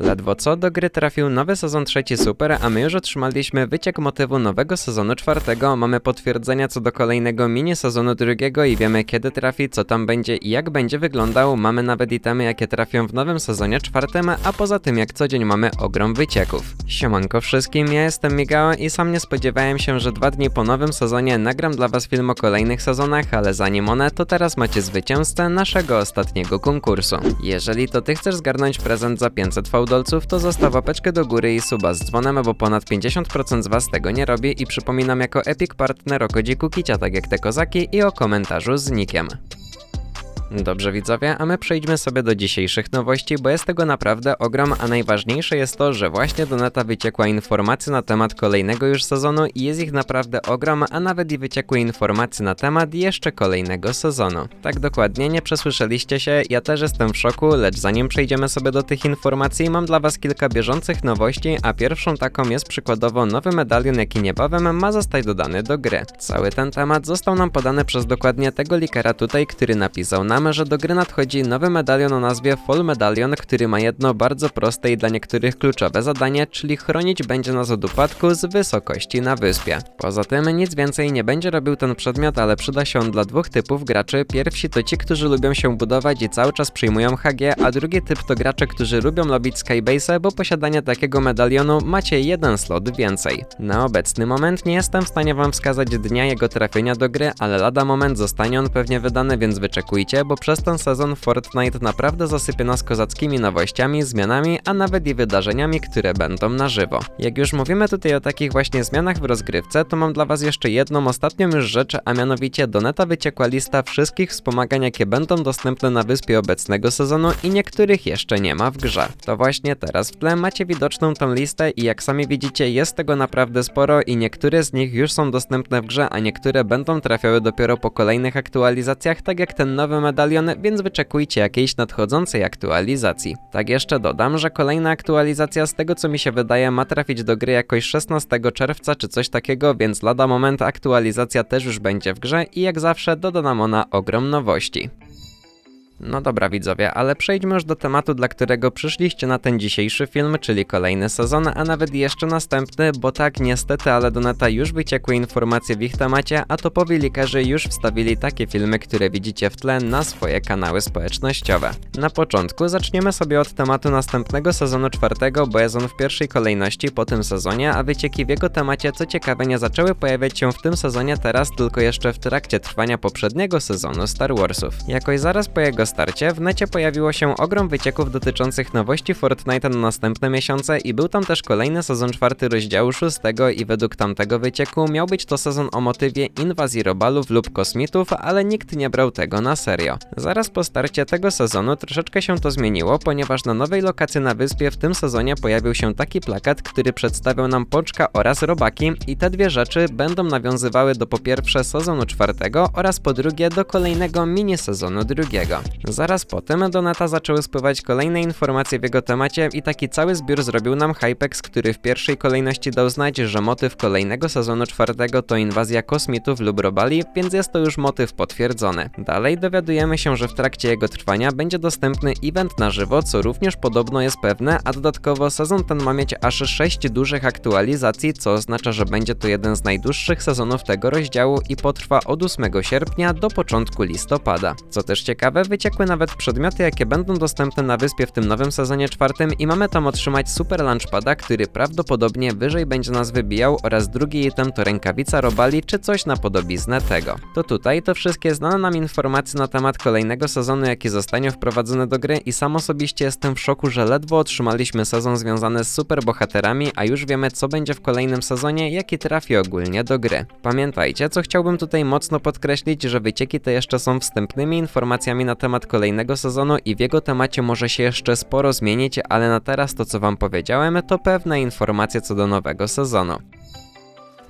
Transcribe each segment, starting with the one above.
Ledwo co do gry trafił nowy sezon trzeci Super, a my już otrzymaliśmy wyciek motywu nowego sezonu czwartego, mamy potwierdzenia co do kolejnego mini sezonu drugiego i wiemy kiedy trafi, co tam będzie i jak będzie wyglądał, mamy nawet itemy jakie trafią w nowym sezonie czwartym, a poza tym jak co dzień mamy ogrom wycieków. Siemanko wszystkim, ja jestem Migał i sam nie spodziewałem się, że dwa dni po nowym sezonie nagram dla was film o kolejnych sezonach, ale zanim one, to teraz macie zwycięzcę naszego ostatniego konkursu. Jeżeli to ty chcesz zgarnąć prezent za 500 fałdolców, to zostaw łapeczkę do góry i suba z dzwonem, bo ponad 50% z was tego nie robi i przypominam jako epic partner o kodziku Kicia, tak jak te kozaki i o komentarzu z nikiem. Dobrze widzowie, a my przejdźmy sobie do dzisiejszych nowości, bo jest tego naprawdę ogrom, a najważniejsze jest to, że właśnie do neta wyciekła informacja na temat kolejnego już sezonu i jest ich naprawdę ogrom, a nawet i wyciekły informacje na temat jeszcze kolejnego sezonu. Tak dokładnie, nie przesłyszeliście się, ja też jestem w szoku, lecz zanim przejdziemy sobie do tych informacji, mam dla was kilka bieżących nowości, a pierwszą taką jest przykładowo nowy medalion, jaki niebawem ma zostać dodany do gry. Cały ten temat został nam podany przez dokładnie tego likera tutaj, który napisał nam, że do gry nadchodzi nowy medalion o nazwie Fall Medalion, który ma jedno bardzo proste i dla niektórych kluczowe zadanie, czyli chronić będzie nas od upadku z wysokości na wyspie. Poza tym nic więcej nie będzie robił ten przedmiot, ale przyda się on dla dwóch typów graczy. Pierwsi to ci, którzy lubią się budować i cały czas przyjmują HG, a drugi typ to gracze, którzy lubią robić skybase, bo posiadanie takiego medalionu macie jeden slot więcej. Na obecny moment nie jestem w stanie wam wskazać dnia jego trafienia do gry, ale lada moment zostanie on pewnie wydany, więc wyczekujcie, bo przez ten sezon Fortnite naprawdę zasypie nas kozackimi nowościami, zmianami, a nawet i wydarzeniami, które będą na żywo. Jak już mówimy tutaj o takich właśnie zmianach w rozgrywce, to mam dla was jeszcze jedną ostatnią już rzecz, a mianowicie do neta wyciekła lista wszystkich wspomagań, jakie będą dostępne na wyspie obecnego sezonu i niektórych jeszcze nie ma w grze. To właśnie teraz w tle macie widoczną tą listę i jak sami widzicie jest tego naprawdę sporo i niektóre z nich już są dostępne w grze, a niektóre będą trafiały dopiero po kolejnych aktualizacjach, tak jak ten nowy medalion, więc wyczekujcie jakiejś nadchodzącej aktualizacji. Tak jeszcze dodam, że kolejna aktualizacja z tego co mi się wydaje ma trafić do gry jakoś 16 czerwca czy coś takiego, więc lada moment aktualizacja też już będzie w grze i jak zawsze doda nam ona ogrom nowości. No dobra widzowie, ale przejdźmy już do tematu, dla którego przyszliście na ten dzisiejszy film, czyli kolejny sezon, a nawet jeszcze następny, bo tak niestety, ale do neta już wyciekły informacje w ich temacie, a topowi likerzy już wstawili takie filmy, które widzicie w tle na swoje kanały społecznościowe. Na początku zaczniemy sobie od tematu następnego sezonu czwartego, bo jest on w pierwszej kolejności po tym sezonie, a wycieki w jego temacie co ciekawe nie zaczęły pojawiać się w tym sezonie teraz, tylko jeszcze w trakcie trwania poprzedniego sezonu Star Warsów. Jakoś zaraz po jego starcie w necie pojawiło się ogrom wycieków dotyczących nowości Fortnite'a na następne miesiące i był tam też kolejny sezon czwarty rozdziału szóstego i według tamtego wycieku miał być to sezon o motywie inwazji robalów lub kosmitów, ale nikt nie brał tego na serio. Zaraz po starcie tego sezonu troszeczkę się to zmieniło, ponieważ na nowej lokacji na wyspie w tym sezonie pojawił się taki plakat, który przedstawiał nam poczka oraz robaki i te dwie rzeczy będą nawiązywały do po pierwsze sezonu czwartego oraz po drugie do kolejnego mini sezonu drugiego. Zaraz potem do neta zaczęły spływać kolejne informacje w jego temacie i taki cały zbiór zrobił nam Hypex, który w pierwszej kolejności dał znać, że motyw kolejnego sezonu czwartego to inwazja kosmitów lub robali, więc jest to już motyw potwierdzony. Dalej dowiadujemy się, że w trakcie jego trwania będzie dostępny event na żywo, co również podobno jest pewne, a dodatkowo sezon ten ma mieć aż 6 dużych aktualizacji, co oznacza, że będzie to jeden z najdłuższych sezonów tego rozdziału i potrwa od 8 sierpnia do początku listopada. Co też ciekawe, wyciekły nawet przedmioty, jakie będą dostępne na wyspie w tym nowym sezonie czwartym i mamy tam otrzymać super launchpada, który prawdopodobnie wyżej będzie nas wybijał oraz drugi item to rękawica robali czy coś na podobiznę tego. To tutaj to wszystkie znane nam informacje na temat kolejnego sezonu, jaki zostanie wprowadzony do gry i sam osobiście jestem w szoku, że ledwo otrzymaliśmy sezon związany z superbohaterami, a już wiemy co będzie w kolejnym sezonie, jaki trafi ogólnie do gry. Pamiętajcie, co chciałbym tutaj mocno podkreślić, że wycieki te jeszcze są wstępnymi informacjami na temat kolejnego sezonu i w jego temacie może się jeszcze sporo zmienić, ale na teraz to co wam powiedziałem to pewne informacje co do nowego sezonu.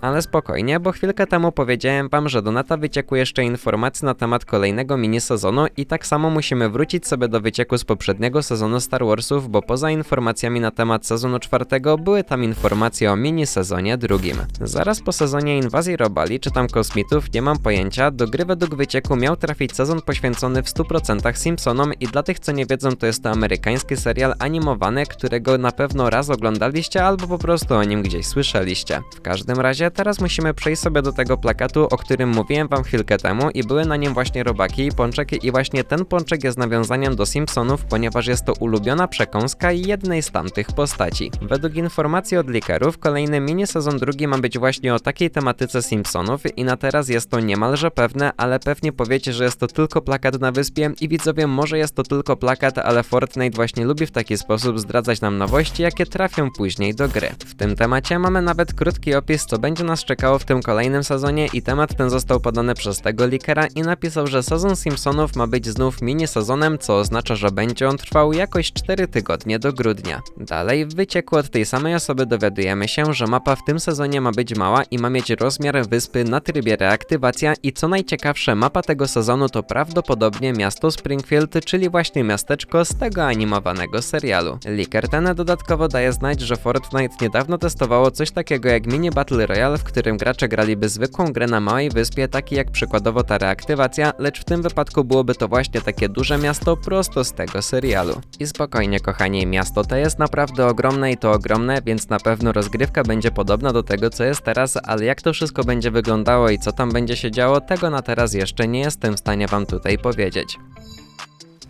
Ale spokojnie, bo chwilkę temu powiedziałem wam, że do neta wyciekły jeszcze informacje na temat kolejnego minisezonu i tak samo musimy wrócić sobie do wycieku z poprzedniego sezonu Star Warsów, bo poza informacjami na temat sezonu czwartego były tam informacje o minisezonie drugim. Zaraz po sezonie inwazji robali czy tam kosmitów, nie mam pojęcia, do gry według wycieku miał trafić sezon poświęcony w 100% Simpsonom i dla tych co nie wiedzą to jest to amerykański serial animowany, którego na pewno raz oglądaliście albo po prostu o nim gdzieś słyszeliście. W każdym razie teraz musimy przejść sobie do tego plakatu, o którym mówiłem wam chwilkę temu i były na nim właśnie robaki i pączek i właśnie ten pączek jest nawiązaniem do Simpsonów, ponieważ jest to ulubiona przekąska jednej z tamtych postaci. Według informacji od likerów, kolejny mini sezon drugi ma być właśnie o takiej tematyce Simpsonów i na teraz jest to niemalże pewne, ale pewnie powiecie, że jest to tylko plakat na wyspie i widzowie może jest to tylko plakat, ale Fortnite właśnie lubi w taki sposób zdradzać nam nowości, jakie trafią później do gry. W tym temacie mamy nawet krótki opis, co będzie nas czekało w tym kolejnym sezonie i temat ten został podany przez tego likera i napisał, że sezon Simpsonów ma być znów mini sezonem, co oznacza, że będzie on trwał jakoś 4 tygodnie do grudnia. Dalej w wycieku od tej samej osoby dowiadujemy się, że mapa w tym sezonie ma być mała i ma mieć rozmiar wyspy na trybie reaktywacja i co najciekawsze mapa tego sezonu to prawdopodobnie miasto Springfield, czyli właśnie miasteczko z tego animowanego serialu. Liker ten dodatkowo daje znać, że Fortnite niedawno testowało coś takiego jak mini Battle Royale, w którym gracze graliby zwykłą grę na małej wyspie, taki jak przykładowo ta reaktywacja, lecz w tym wypadku byłoby to właśnie takie duże miasto prosto z tego serialu. I spokojnie kochani, miasto to jest naprawdę ogromne i to ogromne, więc na pewno rozgrywka będzie podobna do tego co jest teraz, ale jak to wszystko będzie wyglądało i co tam będzie się działo, tego na teraz jeszcze nie jestem w stanie wam tutaj powiedzieć.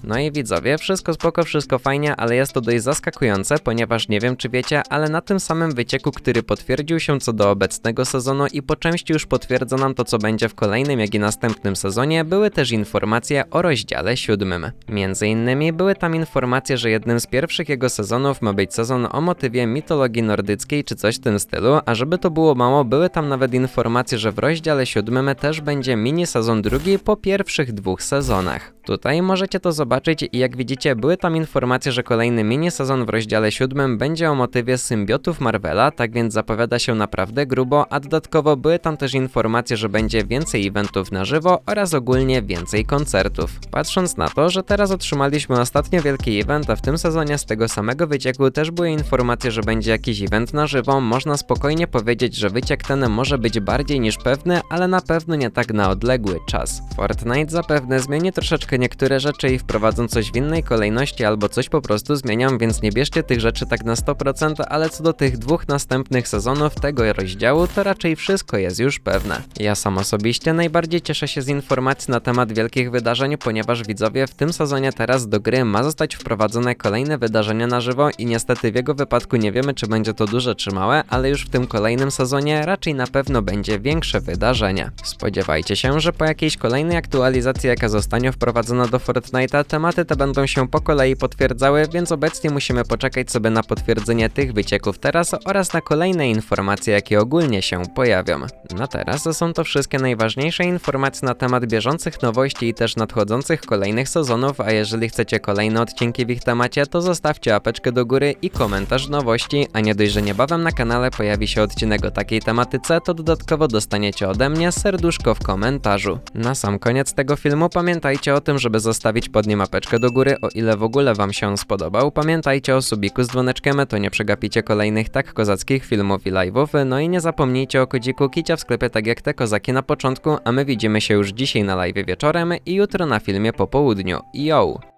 No i widzowie, wszystko spoko, wszystko fajnie, ale jest to dość zaskakujące, ponieważ nie wiem czy wiecie, ale na tym samym wycieku, który potwierdził się co do obecnego sezonu i po części już potwierdza nam to co będzie w kolejnym jak i następnym sezonie, były też informacje o rozdziale siódmym. Między innymi były tam informacje, że jednym z pierwszych jego sezonów ma być sezon o motywie mitologii nordyckiej czy coś w tym stylu, a żeby to było mało, były tam nawet informacje, że w rozdziale siódmym też będzie mini sezon drugi po pierwszych dwóch sezonach. Tutaj możecie to zobaczyć i jak widzicie były tam informacje, że kolejny mini sezon w rozdziale siódmym będzie o motywie symbiotów Marvela, tak więc zapowiada się naprawdę grubo, a dodatkowo były tam też informacje, że będzie więcej eventów na żywo oraz ogólnie więcej koncertów. Patrząc na to, że teraz otrzymaliśmy ostatnio wielki event, a w tym sezonie z tego samego wycieku też były informacje, że będzie jakiś event na żywo, można spokojnie powiedzieć, że wyciek ten może być bardziej niż pewny, ale na pewno nie tak na odległy czas. Fortnite zapewne zmieni troszeczkę niektóre rzeczy i wprowadzą coś w innej kolejności albo coś po prostu zmienią, więc nie bierzcie tych rzeczy tak na 100%, ale co do tych dwóch następnych sezonów tego rozdziału, to raczej wszystko jest już pewne. Ja sam osobiście najbardziej cieszę się z informacji na temat wielkich wydarzeń, ponieważ widzowie w tym sezonie teraz do gry ma zostać wprowadzone kolejne wydarzenia na żywo i niestety w jego wypadku nie wiemy czy będzie to duże czy małe, ale już w tym kolejnym sezonie raczej na pewno będzie większe wydarzenie. Spodziewajcie się, że po jakiejś kolejnej aktualizacji jaka zostanie wprowadzona do Fortnite'a, tematy te będą się po kolei potwierdzały, więc obecnie musimy poczekać sobie na potwierdzenie tych wycieków teraz oraz na kolejne informacje, jakie ogólnie się pojawią. Na teraz są to wszystkie najważniejsze informacje na temat bieżących nowości i też nadchodzących kolejnych sezonów, a jeżeli chcecie kolejne odcinki w ich temacie, to zostawcie apeczkę do góry i komentarz nowości, a nie dość, że niebawem na kanale pojawi się odcinek o takiej tematyce, to dodatkowo dostaniecie ode mnie serduszko w komentarzu. Na sam koniec tego filmu pamiętajcie o tym, żeby zostawić pod nim apeczkę do góry, o ile w ogóle wam się spodobał. Pamiętajcie o subiku z dzwoneczkiem, to nie przegapicie kolejnych tak kozackich filmów i live'ów, no i nie zapomnijcie o kodziku kicia w sklepie tak jak te kozaki na początku, a my widzimy się już dzisiaj na live wieczorem i jutro na filmie po południu. Yo!